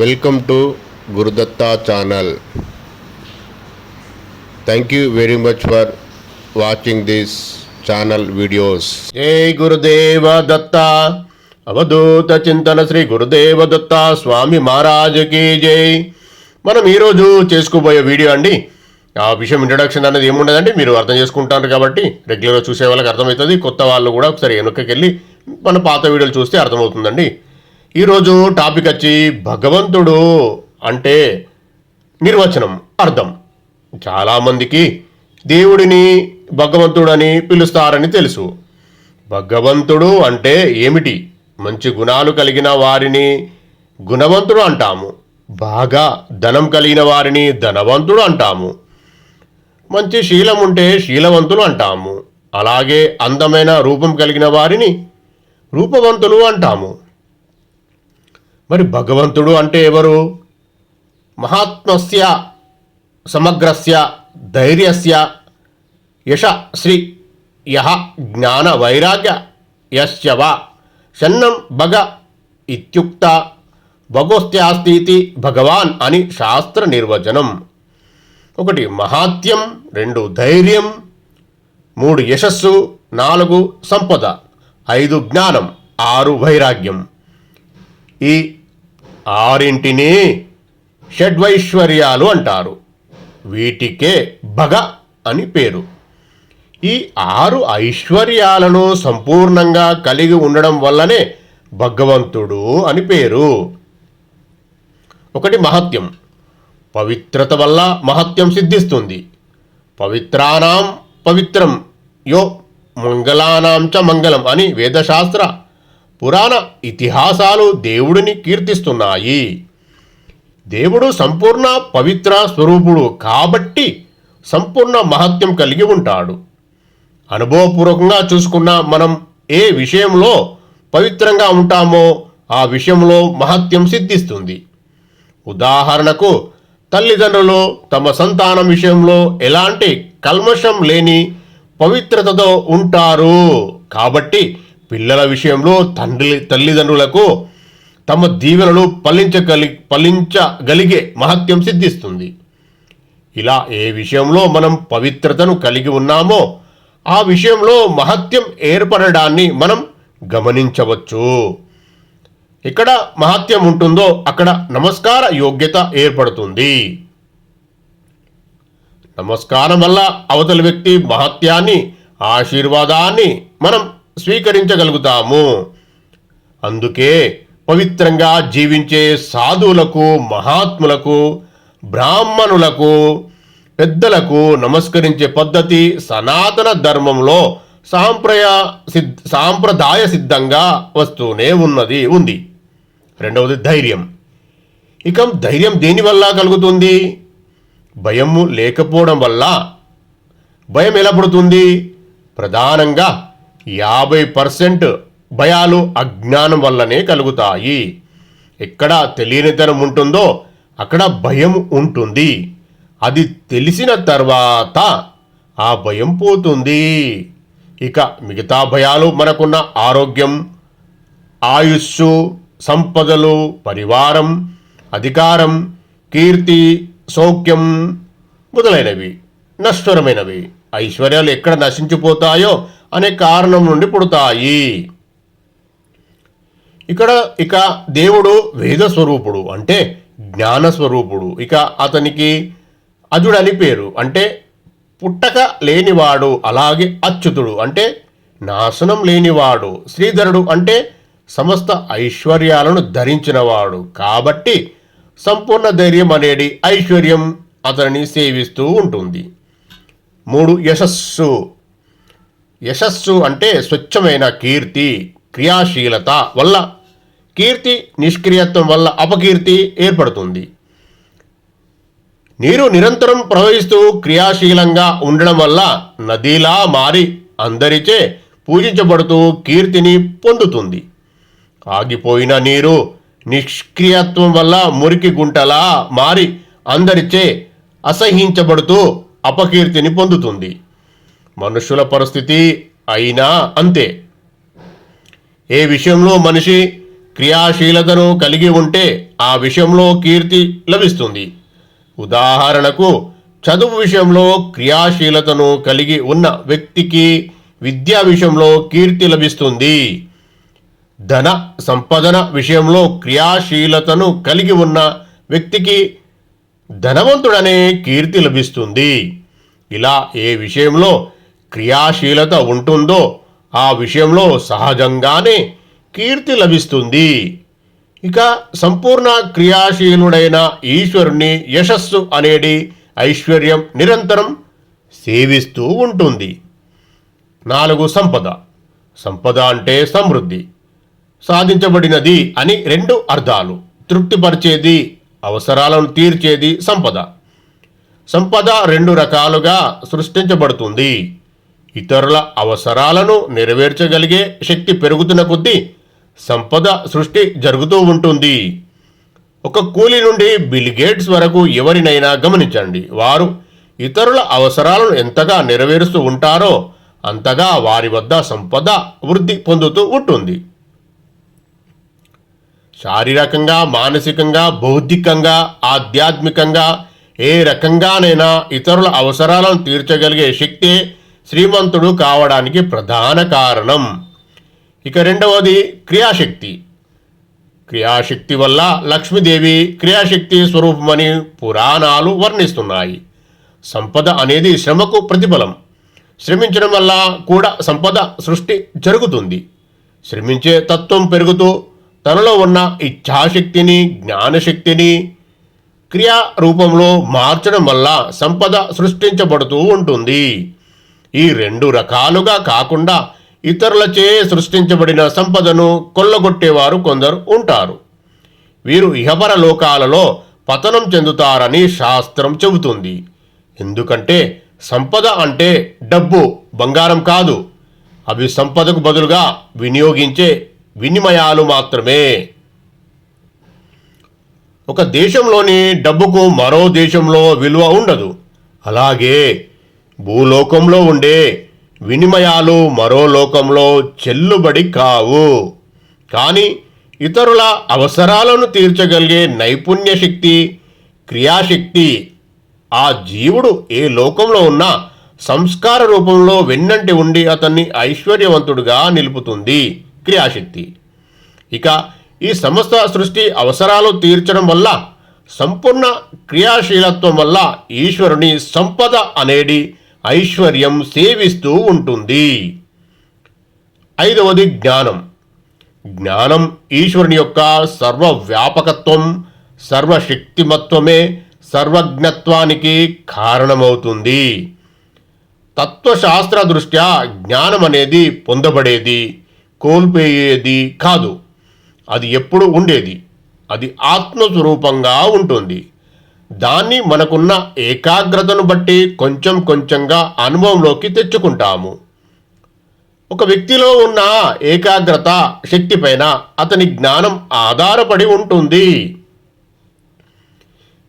Welcome to Gurudatta channel. Thank you very much for watching this channel videos a Gurudeva Datta Avadhuta చింతన శ్రీ గురుదేవ దత్త స్వామి మహారాజుకి జై మనం ఈరోజు చేసుకోబోయే వీడియో అండి ఆ విషయం ఇంట్రడక్షన్ అనేది ఏముండదండి? మీరు అర్థం చేసుకుంటారు కాబట్టి రెగ్యులర్గా చూసే వాళ్ళకి అర్థమవుతుంది. కొత్త వాళ్ళు కూడా ఒకసారి వెనుకకి వెళ్ళి మన పాత వీడియోలు చూస్తే అర్థమవుతుందండి. ఈరోజు టాపిక్ వచ్చి భగవంతుడు అంటే నిర్వచనం అర్థం. చాలామందికి దేవుడిని భగవంతుడని పిలుస్తారని తెలుసు. భగవంతుడు అంటే ఏమిటి? మంచి గుణాలు కలిగిన వారిని గుణవంతుడు అంటాము. బాగా ధనం కలిగిన వారిని ధనవంతుడు అంటాము. మంచి శీలం ఉంటే శీలవంతులు అంటాము. అలాగే అందమైన రూపం కలిగిన వారిని రూపవంతులు అంటాము. మరి భగవంతుడు అంటే ఎవరు? మహాత్మస్య సమగ్రస్య ధైర్యస్య యశ శ్రీ యహ జ్ఞాన వైరాగ్య యస్య షన్నం భగ ఇత్యుక్త భగోస్త్యాస్తి భగవాన్ అని శాస్త్ర నిర్వచనం. ఒకటి మహాత్యం రెండు ధైర్యం మూడు యశస్సు నాలుగు సంపద ఐదు జ్ఞానం ఆరు వైరాగ్యం. ఈ ఆరింటిని షడ్వైశ్వర్యాలు అంటారు. వీటికే భగ అని పేరు. ఈ ఆరు ఐశ్వర్యాలను సంపూర్ణంగా కలిగి ఉండడం వల్లనే భగవంతుడు అని పేరు. ఒకటి మహత్యం. పవిత్రత వల్ల మహత్యం సిద్ధిస్తుంది. పవిత్రానాం పవిత్రం యో మంగళానాం చ మంగళం అని వేదశాస్త్ర పురాణ ఇతిహాసాలు దేవుడిని కీర్తిస్తున్నాయి. దేవుడు సంపూర్ణ పవిత్ర స్వరూపుడు కాబట్టి సంపూర్ణ మహత్యం కలిగి ఉంటాడు. అనుభవపూర్వకంగా చూసుకున్న మనం ఏ విషయంలో పవిత్రంగా ఉంటామో ఆ విషయంలో మహత్యం సిద్ధిస్తుంది. ఉదాహరణకు తల్లిదండ్రులు తమ సంతానం విషయంలో ఎలాంటి కల్మషం లేని పవిత్రతతో ఉంటారు. కాబట్టి పిల్లల విషయంలో తండ్రి తల్లిదండ్రులకు తమ దీవెనలు పలించగలి ఫలించగలిగే మహత్యం సిద్ధిస్తుంది. ఇలా ఏ విషయంలో మనం పవిత్రతను కలిగి ఉన్నామో ఆ విషయంలో మహత్యం ఏర్పడడాన్ని మనం గమనించవచ్చు. ఎక్కడ మహత్యం ఉంటుందో అక్కడ నమస్కార యోగ్యత ఏర్పడుతుంది. నమస్కారం వల్ల అవతలి వ్యక్తి మహత్యాన్ని ఆశీర్వాదాన్ని మనం స్వీకరించగలుగుతాము. అందుకే పవిత్రంగా జీవించే సాధువులకు మహాత్ములకు బ్రాహ్మణులకు పెద్దలకు నమస్కరించే పద్ధతి సనాతన ధర్మంలో సాంప్రయ సిద్ సాంప్రదాయ సిద్ధంగా వస్తూనే ఉన్నది ఉంది. రెండవది ధైర్యం. ఇక ధైర్యం దేనివల్ల కలుగుతుంది? భయము లేకపోవడం వల్ల. భయం ఎలా పడుతుంది? ప్రధానంగా యాభై పర్సెంట్ భయాలు అజ్ఞానం వల్లనే కలుగుతాయి. ఎక్కడ తెలియనితనం ఉంటుందో అక్కడ భయం ఉంటుంది. అది తెలిసిన తర్వాత ఆ భయం పోతుంది. ఇక మిగతా భయాలు మనకున్న ఆరోగ్యం ఆయుస్సు సంపదలు పరివారం అధికారం కీర్తి సౌఖ్యం మొదలైనవి నశ్వరమైనవి. ఐశ్వర్యాలు ఎక్కడ నశించిపోతాయో అనే కారణం నుండి పుడతాయి. ఇక్కడ ఇక దేవుడు వేద స్వరూపుడు అంటే జ్ఞాన స్వరూపుడు ఇక అతనికి అజుడని పేరు అంటే పుట్టక లేనివాడు అలాగే అచ్యుతుడు అంటే నాశనం లేనివాడు. శ్రీధరుడు అంటే సమస్త ఐశ్వర్యాలను ధరించినవాడు. కాబట్టి సంపూర్ణ ధైర్యం అనేది ఐశ్వర్యం అతనిని సేవిస్తూ ఉంటుంది. మూడు యశస్సు. యశస్సు అంటే స్వచ్ఛమైన కీర్తి క్రియాశీలత వల్ల కీర్తి నిష్క్రియత్వం వల్ల అపకీర్తి ఏర్పడుతుంది. నీరు నిరంతరం ప్రవహిస్తూ క్రియాశీలంగా ఉండడం వల్ల నదిలా మారి అందరిచే పూజించబడుతూ కీర్తిని పొందుతుంది. ఆగిపోయిన నీరు నిష్క్రియత్వం వల్ల మురికి గుంటలా మారి అందరిచే అసహించబడుతూ అపకీర్తిని పొందుతుంది. మనుషుల పరిస్థితి అయినా అంతే. ఏ విషయంలో మనిషి క్రియాశీలతను కలిగి ఉంటే ఆ విషయంలో కీర్తి లభిస్తుంది. ఉదాహరణకు చదువు విషయంలో క్రియాశీలతను కలిగి ఉన్న వ్యక్తికి విద్యా విషయంలో కీర్తి లభిస్తుంది. ధన సంపదన విషయంలో క్రియాశీలతను కలిగి ఉన్న వ్యక్తికి ధనవంతుడనే కీర్తి లభిస్తుంది. ఇలా ఏ విషయంలో క్రియాశీలత ఉంటుందో ఆ విషయంలో సహజంగానే కీర్తి లభిస్తుంది. ఇక సంపూర్ణ క్రియాశీలుడైన ఈశ్వరుని యశస్సు అనేది ఐశ్వర్యం నిరంతరం సేవిస్తూ ఉంటుంది. నాలుగు సంపద. సంపద అంటే సమృద్ధి. సాధించబడినది అని రెండు అర్థాలు. తృప్తిపరిచేది అవసరాలను తీర్చేది సంపద. సంపద రెండు రకాలుగా సృష్టించబడుతుంది. ఇతరుల అవసరాలను నెరవేర్చగలిగే శక్తి పెరుగుతున్న కొద్దీ సంపద సృష్టి జరుగుతూ ఉంటుంది. ఒక కూలి నుండి బిల్ గేట్స్ వరకు ఎవరినైనా గమనించండి. వారు ఇతరుల అవసరాలను ఎంతగా నెరవేరుస్తూ ఉంటారో అంతగా వారి వద్ద సంపద వృద్ధి పొందుతూ ఉంటుంది. శారీరకంగా మానసికంగా బౌద్ధికంగా ఆధ్యాత్మికంగా ఏ రకంగానైనా ఇతరుల అవసరాలను తీర్చగలిగే శక్తే శ్రీమంతుడు కావడానికి ప్రధాన కారణం. ఇక రెండవది క్రియాశక్తి. క్రియాశక్తి వల్ల లక్ష్మీదేవి క్రియాశక్తి స్వరూపమని పురాణాలు వర్ణిస్తున్నాయి. సంపద అనేది శ్రమకు ప్రతిఫలం. శ్రమించడం వల్ల కూడా సంపద సృష్టి జరుగుతుంది. శ్రమించే తత్వం పెరుగుతూ తనలో ఉన్న ఇచ్ఛాశక్తిని జ్ఞానశక్తిని క్రియా రూపంలో మార్చడం వల్ల సంపద సృష్టించబడుతూ ఉంటుంది. ఈ రెండు రకాలుగా కాకుండా ఇతరులచే సృష్టించబడిన సంపదను కొల్లగొట్టేవారు కొందరు ఉంటారు. వీరు ఇహపర లోకాలలో పతనం చెందుతారని శాస్త్రం చెబుతుంది. ఎందుకంటే సంపద అంటే డబ్బు బంగారం కాదు. అవి సంపదకు బదులుగా వినియోగించే వినిమయాలు మాత్రమే. ఒక దేశంలోని డబ్బుకు మరో దేశంలో విలువ ఉండదు. అలాగే భూలోకంలో ఉండే వినిమయాలు మరో లోకంలో చెల్లుబడి కావు. కానీ ఇతరుల అవసరాలను తీర్చగలిగే నైపుణ్య శక్తి క్రియాశక్తి ఆ జీవుడు ఏ లోకంలో ఉన్నా సంస్కార రూపంలో వెన్నంటి ఉండి అతన్ని ఐశ్వర్యవంతుడుగా నిలుపుతుంది. క్రియాశక్తి. ఇక ఈ సమస్త సృష్టి అవసరాలు తీర్చడం వల్ల సంపూర్ణ క్రియాశీలత్వం వల్ల ఈశ్వరుని సంపద అనేది ఐశ్వర్యం సేవిస్తూ ఉంటుంది. ఐదవది జ్ఞానం. జ్ఞానం ఈశ్వరుని యొక్క సర్వవ్యాపకత్వం సర్వశక్తిమత్వమే సర్వజ్ఞత్వానికి కారణమవుతుంది. తత్వశాస్త్ర దృష్ట్యా జ్ఞానం అనేది పొందబడేది కోల్పోయేది కాదు. అది ఎప్పుడు ఉండేది? అది ఆత్మస్వరూపంగా ఉంటుంది. దాన్ని మనకున్న ఏకాగ్రతను బట్టి కొంచెం కొంచెంగా అనుభవంలోకి తెచ్చుకుంటాము. ఒక వ్యక్తిలో ఉన్న ఏకాగ్రత శక్తిపైన అతని జ్ఞానం ఆధారపడి ఉంటుంది.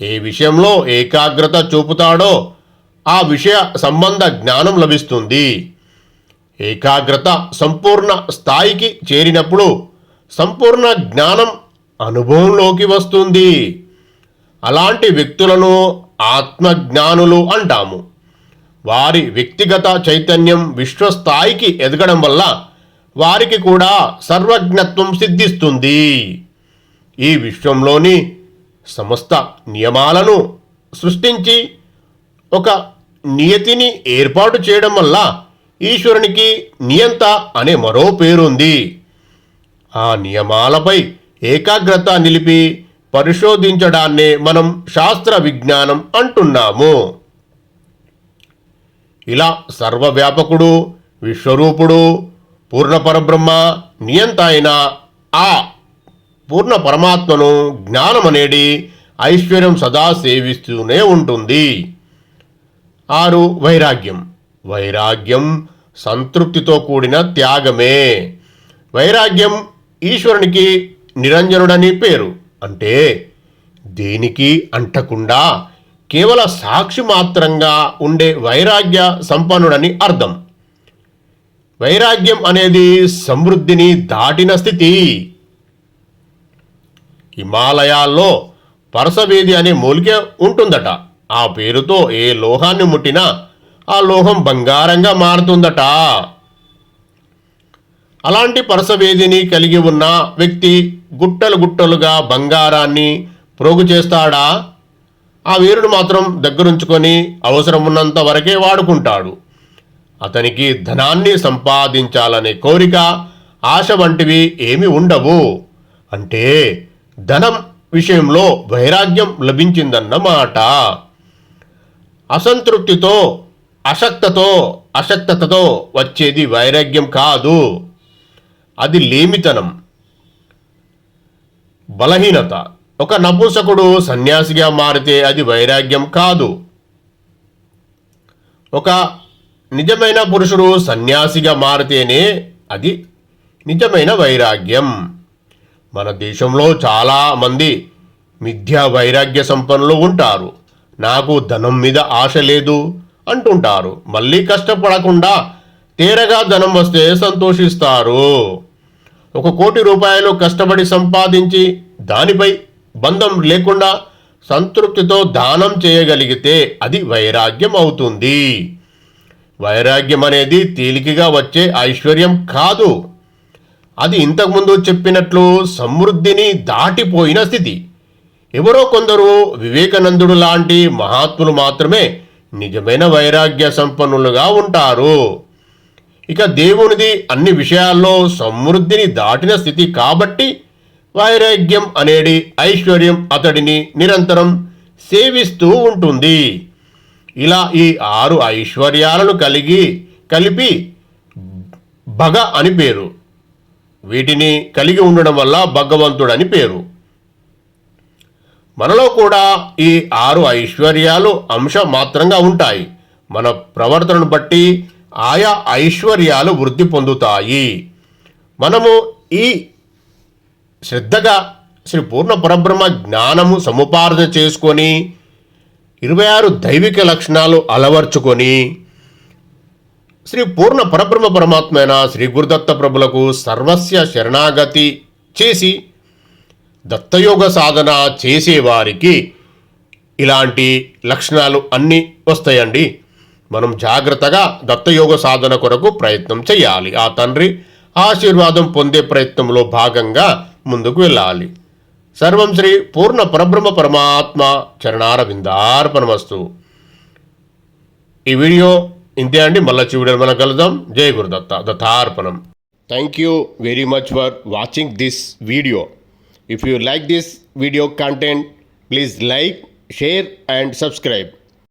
ఏ విషయంలో ఏకాగ్రత చూపుతాడో ఆ విషయ సంబంధ జ్ఞానం లభిస్తుంది. ఏకాగ్రత సంపూర్ణ స్థాయికి చేరినప్పుడు సంపూర్ణ జ్ఞానం అనుభవంలోకి వస్తుంది. అలాంటి వ్యక్తులను ఆత్మజ్ఞానులు అంటాము. వారి వ్యక్తిగత చైతన్యం విశ్వస్థాయికి ఎదగడం వల్ల వారికి కూడా సర్వజ్ఞత్వం సిద్ధిస్తుంది. ఈ విశ్వంలోని సమస్త నియమాలను సృష్టించి ఒక నియతిని ఏర్పాటు చేయడం వల్ల ఈశ్వరునికి నియంత అనే మరో పేరుంది. ఆ నియమాలపై ఏకాగ్రత నిలిపి పరిశోధించడాన్నే మనం శాస్త్ర విజ్ఞానం అంటున్నాము. ఇలా సర్వవ్యాపకుడు విశ్వరూపుడు పూర్ణ పరబ్రహ్మ నియంత అయిన ఆ పూర్ణ పరమాత్మను జ్ఞానం అనేది ఐశ్వర్యం సదా సేవిస్తూనే ఉంటుంది. ఆరు వైరాగ్యం. వైరాగ్యం సంతృప్తితో కూడిన త్యాగమే. వైరాగ్యం ఈశ్వరునికి నిరంజనుడని పేరు. అంటే దేనికి అంటకుండా కేవల సాక్షి మాత్రంగా ఉండే వైరాగ్య సంపన్నుడని అర్థం. వైరాగ్యం అనేది సమృద్ధిని దాటిన స్థితి. హిమాలయాల్లో పరసవేది అనే మూలిక ఉంటుందట. ఆ పేరుతో ఏ లోహాన్ని ముట్టినా ఆ లోహం బంగారంగా మారుతుందట. అలాంటి పరసవేదిని కలిగి ఉన్న వ్యక్తి గుట్టలు గుట్టలుగా బంగారాన్ని ప్రోగు చేస్తాడా? ఆ వీరుడు మాత్రం దగ్గరుంచుకొని అవసరం ఉన్నంత వరకే వాడుకుంటాడు. అతనికి ధనాన్ని సంపాదించాలనే కోరిక ఆశ వంటివి ఏమి ఉండవు. అంటే ధనం విషయంలో వైరాగ్యం లభించిందన్నమాట అసంతృప్తితో అశక్తతో అశక్తతతో వచ్చేది వైరాగ్యం కాదు. అది లేమితనం. బలహీనత. ఒక నపుంసకుడు సన్యాసిగా మారితే అది వైరాగ్యం కాదు. ఒక నిజమైన పురుషుడు సన్యాసిగా మారితేనే అది నిజమైన వైరాగ్యం. మన దేశంలో చాలా మంది మిథ్యా వైరాగ్య సంపన్నులు ఉంటారు. నాకు ధనం మీద ఆశ లేదు అంటుంటారు. మళ్ళీ కష్టపడకుండా తేరగా ధనం వస్తే సంతోషిస్తారు. ఒక కోటి రూపాయలు కష్టపడి సంపాదించి దానిపై బంధం లేకుండా సంతృప్తితో దానం చేయగలిగితే అది వైరాగ్యం అవుతుంది వైరాగ్యం అనేది తేలికగా వచ్చే ఐశ్వర్యం కాదు. అది ఇంతకుముందు చెప్పినట్లు సమృద్ధిని దాటిపోయిన స్థితి. ఎవరో కొందరు వివేకానందుడు లాంటి మహాత్ములు మాత్రమే నిజమైన వైరాగ్య సంపన్నులుగా ఉంటారు. ఇక దేవునిది అన్ని విషయాల్లో సమృద్ధిని దాటిన స్థితి కాబట్టి వైరాగ్యం అనేది ఐశ్వర్యం అతడిని నిరంతరం సేవిస్తూ ఉంటుంది. ఇలా ఈ ఆరు ఐశ్వర్యాలను కలిగి కలిపి భగ అని పేరు. వీటిని కలిగి ఉండడం వల్ల భగవంతుడని పేరు. మనలో కూడా ఈ ఆరు ఐశ్వర్యాలు అంశ మాత్రంగా ఉంటాయి. మన ప్రవర్తనను బట్టి ఆయా ఐశ్వర్యాలు వృద్ధి పొందుతాయి. మనము ఈ శ్రద్ధగా శ్రీ పూర్ణ పరబ్రహ్మ జ్ఞానము సముపార్జన చేసుకొని ఇరవై ఆరు దైవిక లక్షణాలు అలవర్చుకొని శ్రీ పూర్ణ పరబ్రహ్మ పరమాత్మైన శ్రీ గురుదత్త ప్రభులకు సర్వస్య శరణాగతి చేసి దత్తయోగ సాధన చేసేవారికి ఇలాంటి లక్షణాలు అన్నీ వస్తాయండి. మనం జాగ్రత్తగా దత్తయోగ సాధన కొరకు ప్రయత్నం చేయాలి. ఆ తండ్రి ఆశీర్వాదం పొందే ప్రయత్నంలో భాగంగా ముందుకు వెళ్ళాలి. సర్వం శ్రీ పూర్ణ పరబ్రహ్మ పరమాత్మ చరణార విందార్పణమస్తు ఈ వీడియో ఇంతే అండి. మళ్ళీ చూడడం మనం కలుద్దాం. జయ Gurudatta. దత్తార్పణం. Thank you very much for watching this video if you like this video content please like share and subscribe